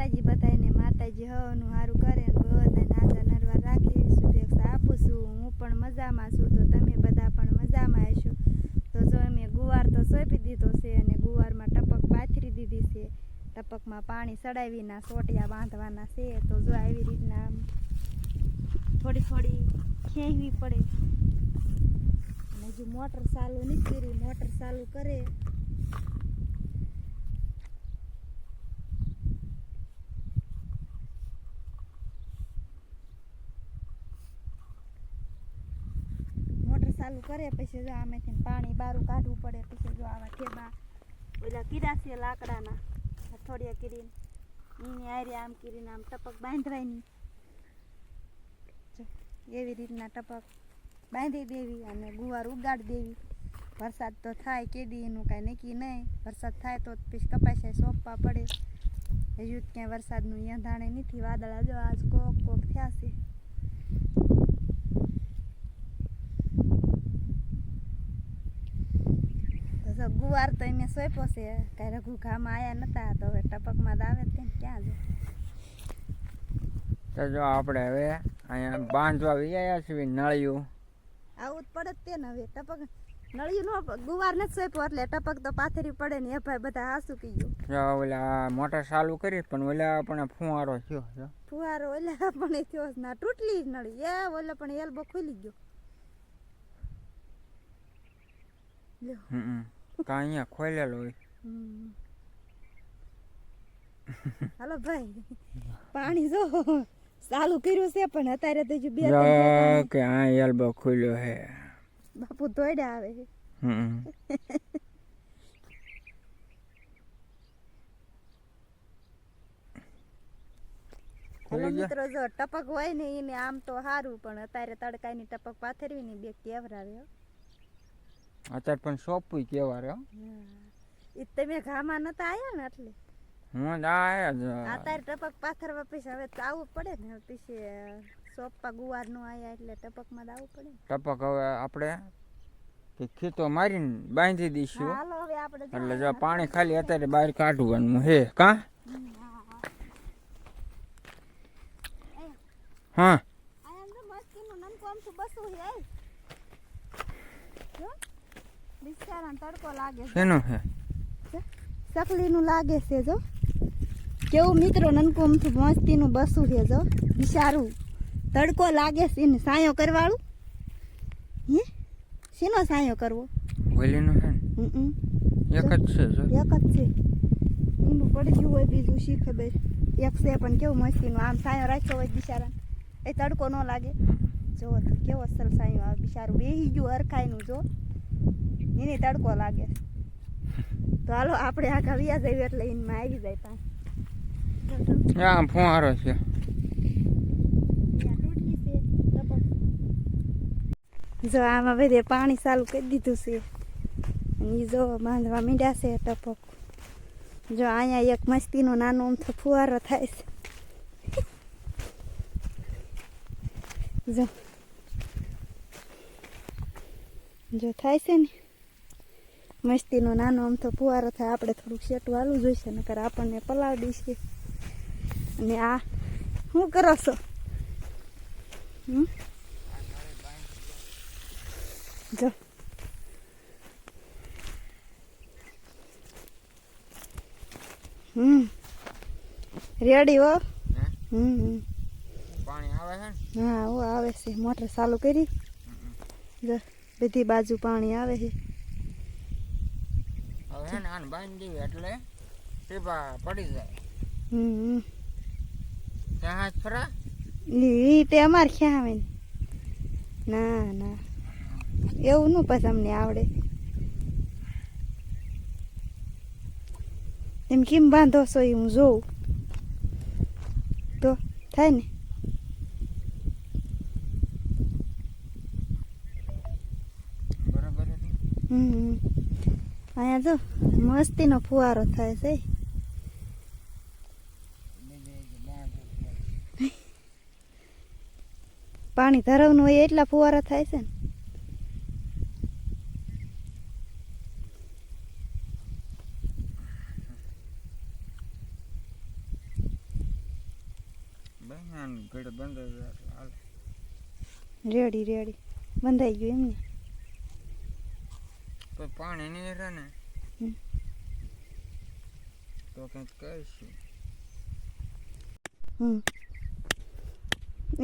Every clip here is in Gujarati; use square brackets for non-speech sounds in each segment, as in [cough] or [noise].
માતાજી બધાને માતાજી હવનું સારું કરે ને બધાને નાજા નરવા રાખી શુભેચ્છા આપું છું. હું પણ મજામાં છું. તો તમે બધા પણ મજામાં હશો? તો જો મેં ગુવાર તો સોંપી દીધો છે અને ગુવારમાં ટપક પાથરી દીધી છે. ટપકમાં પાણી ચડાવીના સોટિયા બાંધવાના છે. તો જો આવી રીતના થોડી થોડી ખેંચવી પડે. અને હજુ મોટર ચાલુ નહીં કરી મોટર ચાલુ કરે મોટર ચાલુ કરે, પછી જો આમેથી પાણી બારું કાઢવું પડે, પછી જો આવા ઠેબા, ઓલા કીડા છે લાકડાના હથોડિયા કીરીને એની આરે આમ કરીને આમ ટપક બાંધવાની. એવી રીતના ટપક બાંધી દેવી અને ગુવાર ઉગાડી દેવી. વરસાદ તો થાય કેદી એનું કાંઈ નક્કી નહીં. વરસાદ થાય તો પછી કપાસે સોંપવા પડે. હજુ ક્યાંય વરસાદનું યંધાણે નથી. વાદળા જો આજ કોક કોક થયા છે તો જો ગુવાર તો એમ સોંપ્યો છે કાંઈ રઘુ ઘામાં આવ્યા નતા તો હવે ટપકમાં જ આવે તે ક્યાં છે તો જો આપણે હવે અહીંયા બાંધવા વિયા છીએ નળિયું. આવું જ પડે તે ને હવે ટપક નળિયું નો ગુવાર નથી સોંપ્યો એટલે ટપક તો પાથરી પડે ને એ ભાઈ બધા હાસુ કી ગયું. જો ઓલા મોટર ચાલુ કરી પણ ઓલા પણ ફુવારો થયો જો ફુવારો ઓલા [laughs] પણ થયો ના તૂટલી નળી એ ઓલા પણ એલ્બો ખુલી ગયો. લ્યો. હમ. કાં અહીંયા ખોલેલો હોય. હાલો ભાઈ પાણી જો ચાલુ કર્યું છે પણ અત્યારે તો બે જો ઠેકાણે કે આ એલ્બો ખુલ્યો હે બાપુ દોડ્યા આવે છે હાલો મિત્રો જો ટપક હોય ને એને આમ તો સારું પણ અત્યારે તડકાની ટપક પાથરવી ને બે કેવરાવે હો. અત્યારે પણ સોંપવી કેવા રહ્યો એ તમે ઘામાં નતા આવ્યા ને એટલે? હું જ આ જ. અત્યારે ટપક પાથરવા પછી હવે તો આવવું પડે ને પછી સોંપવા ગુવારનું આયા એટલે ટપકમાં જ આવવું પડે ટપક હવે આપણે કે ખીતો મારીને બાંધી દઈશું. એટલે જો પાણી ખાલી અત્યારે બહાર કાઢવાનું હે કા? હા. હા, બિચારાને તડકો લાગે છે. શેનું હે ચકલીનું લાગે છે જો. કેવું મિત્રો નનકુમ અમથું મસ્તીનું બસું છે જો. બિચારું તડકો લાગે છે એને સાયો કરવાળું. હે? શેનો સાયો કરવો? ઓલીનું છે ને? હમ એક જ છે જો. એક જ છે. ઊંડું પડી ગયું હોય બીજું શીખે બે એક છે પણ કેવું મસ્તીનું. આમ સાયો રાખ્યો હોય બિચારા એ તડકો ન લાગે. જો તો કેવો અસલ સાયો આવે. બિચારું બેહી ગયું હરખાઈનું જો. એને તડકો લાગે. તો હાલો આપણે આ કવિયા જઈએ એટલે એમાં આવી જાય પાછું. આમ ફુવારો છે. જો આમાં બધે પાણી ચાલુ કરી દીધું છે. અને જો બાંધવા મીડ્યા છે ટપક. જો અહીંયા એક મસ્તીનો નાનો અમથો ફુવારો થાય છે. જો. જો થાય છે ને? મસ્તીનો નાનો આમ તો ફુવારો થાય આપણે થોડુંક શેટું હાલવું જોઈશે નકર આપણને પલાવડી છે. અને આ શું કરો છો? જો. હમ. રેડી હો? હમ. પાણી આવે છે હા ઓ આવે છે. મોટર ચાલુ કરી. જો બધી બાજુ પાણી આવે છે. છે. ને આને બાંધી એટલે ટીપા પડી જાય. હમ. હમ. ત્યાં હાથ ફરા ઈ તે અમારે ક્યાં આવે ને? ના ના. એવું નું પછી અમને આવડે. એમ કેમ બાંધો છો એ હું જોઉં. તો થાય ને બરાબર છે? હમ હમ. અહીંયા જો મસ્તીનો ફુવારો થાય છે. પાણી ધરાવનું હોય એટલા ફુવારા થાય છે ને. Ready ready. બંધાઈ ગયું એમને. તો પાણી નહીં રહે ને. તો કંઈક કહીશું હમ.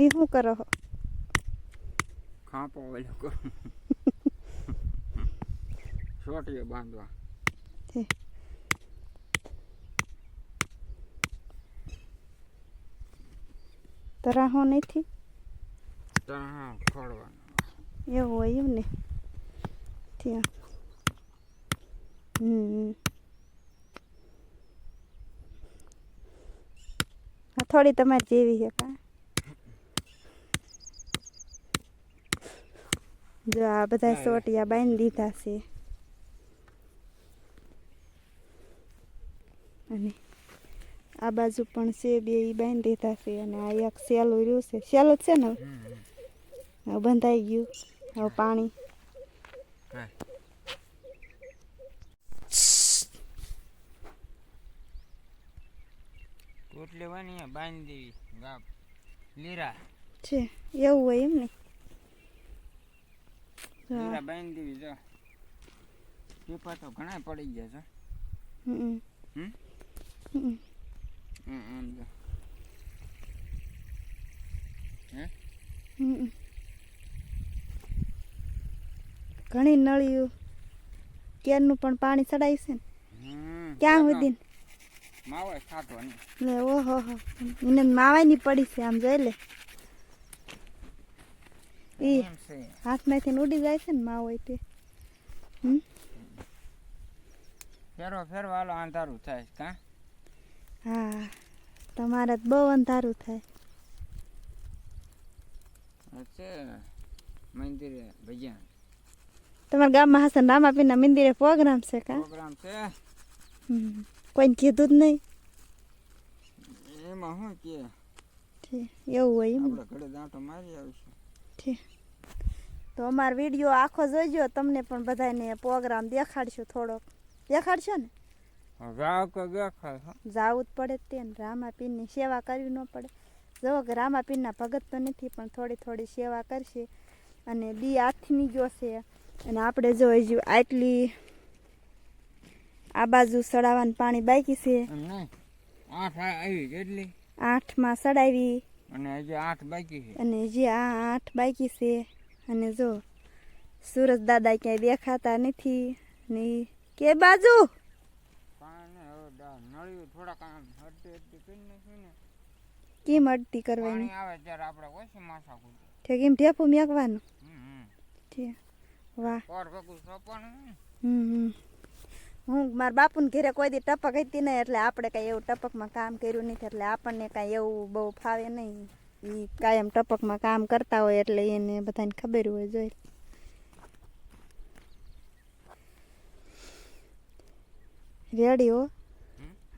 એ શું કરો ખાંપો ઓલો કરો. ચોટીએ બાંધવા. તરાહો રાહો નથી? તરાહો ખોડવાનું એવું હોય એમ ને. ત્યાં થોડી તમારી જેવી છે કા? જો આ બધા સોટિયા બાંધી દીધા છે. અને આ બાજુ પણ છે બે ઈ બાંધી દીધા છે અને આ એક સેલું રહ્યું છે. સેલું જ છે ને. હવે બંધાઈ ગયું. હવે પાણી. હા. લેવાની બાંધી દેવી. ગાપ લીરા. છે એવું હોય એમ ને? લીરા બાંધી દેવી જો. પેપર તો ઘણા પડી ગયા છે. હમ, હમ? હમ, હમ, આમ હમ. ઘણી નળીઓ ક્યારનું પણ પાણી ચડાય છે ને? ક્યાં સુધી લે ઓહો એને માવાની પડી છે આમ જોઈ લે. છે. હાથમાંથી ઉડી જાય છે ને માવ તે. ફેરો ફેરવા ફેરવા હાલો અંધારું થાય કા? હા તમારે બહુ અંધારું થાય. મંદિરે તમારા ગામમાં હસન રામાપીરના મંદિરે પ્રોગ્રામ છે કા? પ્રોગ્રામ છે. હમ. કોઈને કીધું જ નહીં એમાં શું કે એવું હોય એમ આપણે દાંટો મારી આવીશું છે તો અમારો વીડિયો આખો જોઈજો તમને પણ બધાને પ્રોગ્રામ દેખાડશું થોડોક દેખાડશો ને જાવું જ પડે તે ને રામાપીરની સેવા કરવી ન પડે જો કે રામાપીરના ભગત તો નથી પણ થોડી થોડી સેવા કરશે અને દી હાથની જોશે અને આપણે જો હજુ આટલી આ બાજુ સડાવવાનું પાણી બાકી છે. આઠ આવી કેટલી? આઠમાં સડાવી. અને હજી આઠ બાકી છે. અને જે આ આઠ બાકી છે. અને જો સુરજ દાદા ક્યાંય દેખાતા નથી. ને કે બાજુ? કાંઈ નહીં હવે દા- નળિયું થોડાક આમ હડતી હડતી કરી નાખ્યું ને. કેમ અડતી કરવાની? ઠેકીમ આવે ત્યારે આપણે ઓછી માથા કૂટે. ઠીક એમ ઢેફું મેકવાનું? ઠીક વાહ. પર ભેગું સોંપવાનું હમ હમ. હું મારા બાપુને ઘરે કોઈ દી ટપક હતી નહીં એટલે આપણે કાંઈ એવું ટપકમાં કામ કર્યું નથી એટલે આપણને કાંઈ એવું બહુ ફાવે નહીં. એ કાયમ ટપકમાં કામ કરતા હોય એટલે એને બધાને ખબર હોય જોઈ. રેડી હો?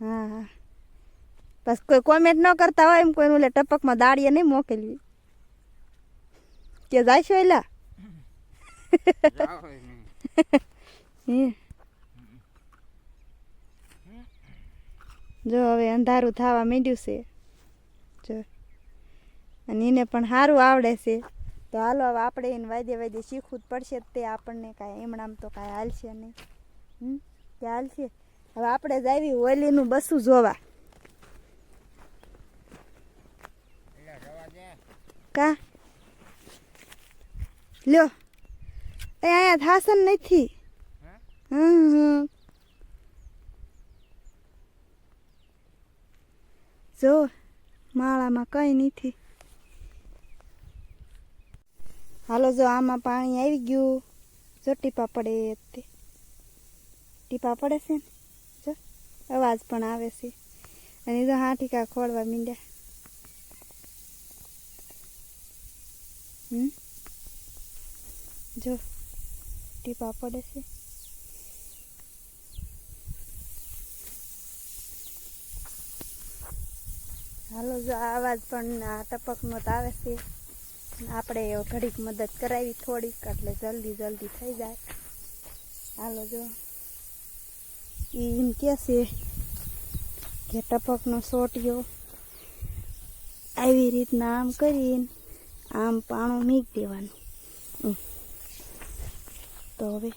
હા બસ કોઈ કોમેન્ટ ન કરતા હોય એમ કોઈ ઓલે ટપકમાં દાળીએ નહીં મોકલવી કે જાય છો એલા [laughs] હે. જો હવે અંધારું થવા માંડ્યું છે. જો. અને એને પણ સારું આવડે છે. તો હાલો હવે આપણે એને વાદ્ય વાદ્ય શીખવું જ પડશે તે આપણને કાંઈ એમણામ તો કાંઈ હાલશે નહીં. હમ? કે હાલશે? હવે આપણે જ આવી હોલીનું બસું જોવા. કા? લ્યો. એ અહીંયા થાસન નથી. હે? હમ હમ. જો, માળામાં કંઈ નથી. હાલો જો, આમાં પાણી આવી ગયું. જો, ટીપા પડે તે. ટીપા પડે છે ને? જો, અવાજ પણ આવે છે. અને જો હાટીકા ખોળવા મીંડ્યા. હમ? જો, ટીપા પડે છે. હાલો, જો આ અવાજ પણ ટપકનો તો આવે છે. આપણે ઘડીક મદદ કરાવી થોડીક, એટલે જલ્દી જલ્દી થઈ જાય. હાલો, જો. એ એમ કે છે કે ટપકનો સોટિયો આવી રીતના આમ કરીને આમ પાણું મીક દેવાનું. તો હવે